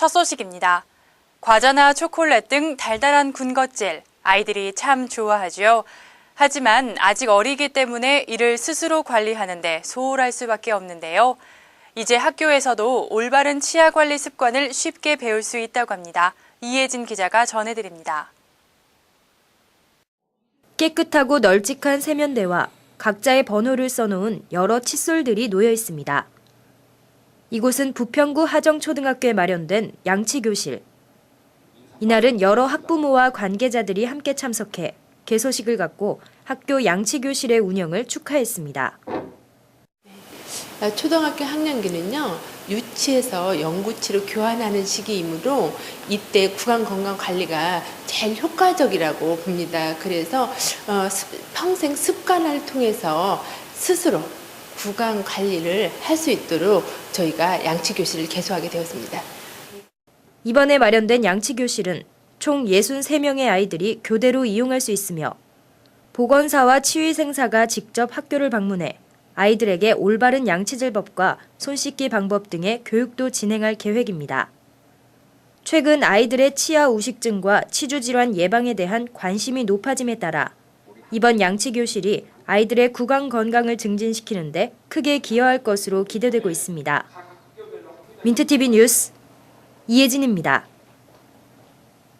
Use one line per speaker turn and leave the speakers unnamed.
첫 소식입니다. 과자나 초콜릿 등 달달한 군것질, 아이들이 참 좋아하죠. 하지만 아직 어리기 때문에 이를 스스로 관리하는데 소홀할 수밖에 없는데요. 이제 학교에서도 올바른 치아 관리 습관을 쉽게 배울 수 있다고 합니다. 이혜진 기자가 전해드립니다.
깨끗하고 널찍한 세면대와 각자의 번호를 써놓은 여러 칫솔들이 놓여 있습니다. 이곳은 부평구 하정초등학교에 마련된 양치교실. 이날은 여러 학부모와 관계자들이 함께 참석해 개소식을 갖고 학교 양치교실의 운영을 축하했습니다.
아, 초등학교 학년기는요 유치에서 영구치로 교환하는 시기이므로 이때 구강 건강 관리가 제일 효과적이라고 봅니다. 그래서 어, 습- 평생 습관을 통해서 스스로 구강 관리를 할 수 있도록 저희가 양치 교실을 개소하게 되었습니다.
이번에 마련된 양치 교실은 총 63명의 아이들이 교대로 이용할 수 있으며 보건사와 치위생사가 직접 학교를 방문해 아이들에게 올바른 양치질법과 손 씻기 방법 등의 교육도 진행할 계획입니다. 최근 아이들의 치아 우식증과 치주 질환 예방에 대한 관심이 높아짐에 따라 이번 양치 교실이 아이들의 구강 건강을 증진시키는데 크게 기여할 것으로 기대되고 있습니다. 민트TV 뉴스 이혜진입니다.